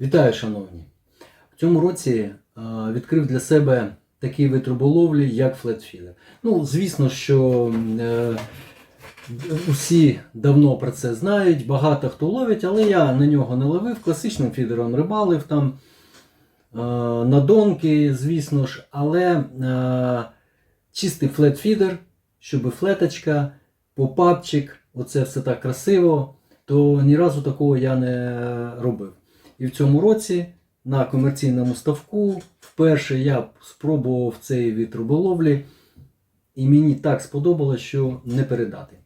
Вітаю, шановні! В цьому році е, відкрив для себе такий вид риболовлі, як флетфідер. Ну, звісно, що е, усі давно про це знають, багато хто ловить, але я на нього не ловив. Класичним фідером рибалив там е, на донки, звісно ж, але чистий флетфідер, щоб флеточка, попапчик, оце все так красиво, то ні разу такого я не робив. І в цьому році на комерційному ставку вперше я спробував цей від риболовлі, і мені так сподобалось, що не передати.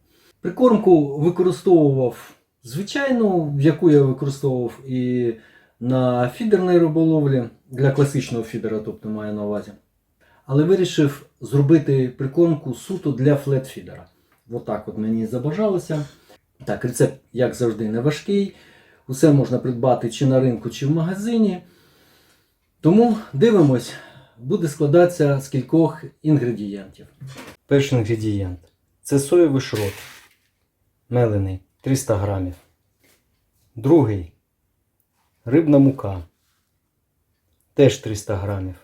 Прикормку використовував звичайну, яку я використовував і на фідерній риболовлі для класичного фідера, тобто маю на увазі. Але вирішив зробити прикормку суто для флетфідера. Отак от мені забажалося. Так, рецепт, як завжди, не важкий. Усе можна придбати чи на ринку, чи в магазині. Тому дивимось, буде складатися з кількох інгредієнтів. Перший інгредієнт це соєвий шрот. Мелений 300 грамів. Другий рибна мука. Теж 300 грамів.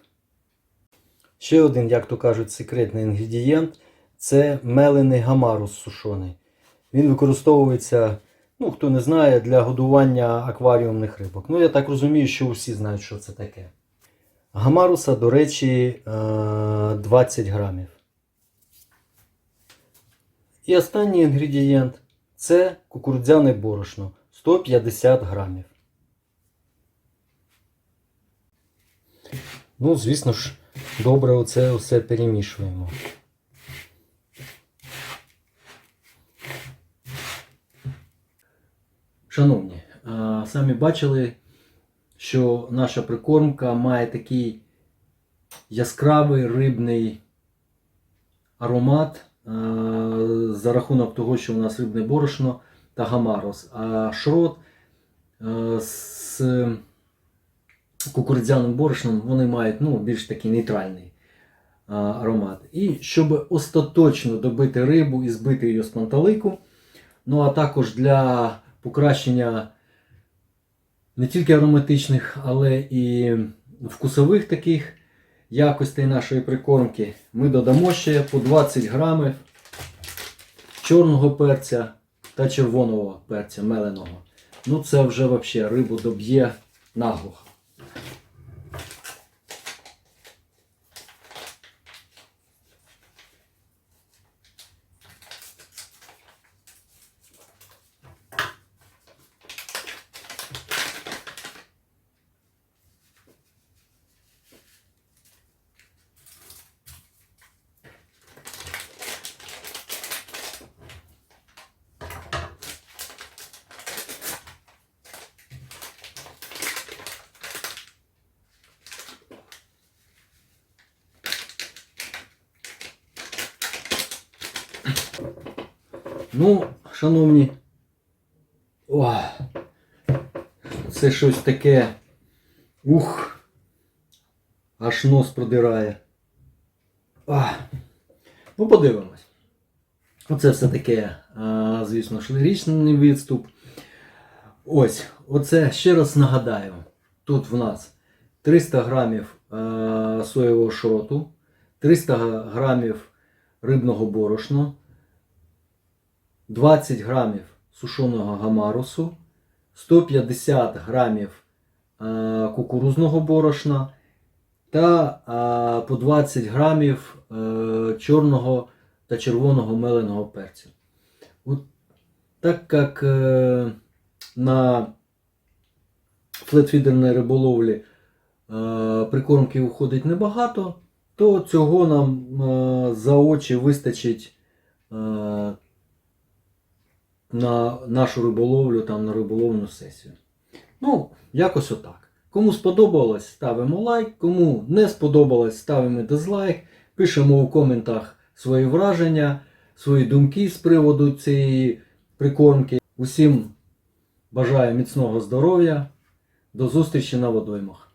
Ще один, як то кажуть, секретний інгредієнт це мелений гамарус сушений. Він використовується, ну хто не знає, для годування акваріумних рибок. Ну, я так розумію, що усі знають, що це таке. Гамаруса, до речі, е, 20 грамів. І останній інгредієнт це кукурудзяне борошно 150 грамів. Ну, звісно ж, добре оце все перемішуємо. Шановні, самі бачили, що наша прикормка має такий яскравий рибний аромат за рахунок того, що у нас рибне борошно та гамарос. А шрот з кукурудзяним борошном вони мають ну, більш такий нейтральний аромат. І щоб остаточно добити рибу і збити її з панталику, ну а також для покращення не тільки ароматичних, але і вкусових таких якостей нашої прикормки, ми додамо ще по 20 грамів чорного перця та червоного перця меленого. Ну це вже взагалі рибу доб'є наглухо. Ну, шановні, о, це щось таке. Ух, аж нос продирає. А, ну, подивимось. Оце все таке, звісно ж, відступ. Ось, оце ще раз нагадаю. Тут в нас 300 грамів соєвого шроту, 300 грамів рибного борошна. 20 грамів сушеного гамарусу, 150 грамів е, кукурузного борошна та е, по 20 грамів е, чорного та червоного меленого перцю. Так як на флетфідерній риболовлі прикормки уходить небагато, то цього нам е, за очі вистачить. Е, на нашу риболовлю, там на риболовну сесію. Ну, якось отак. Кому сподобалось, ставимо лайк. Кому не сподобалось, ставимо дизлайк. Пишемо у коментах свої враження, свої думки з приводу цієї прикормки. Усім бажаю міцного здоров'я. До зустрічі на водоймах.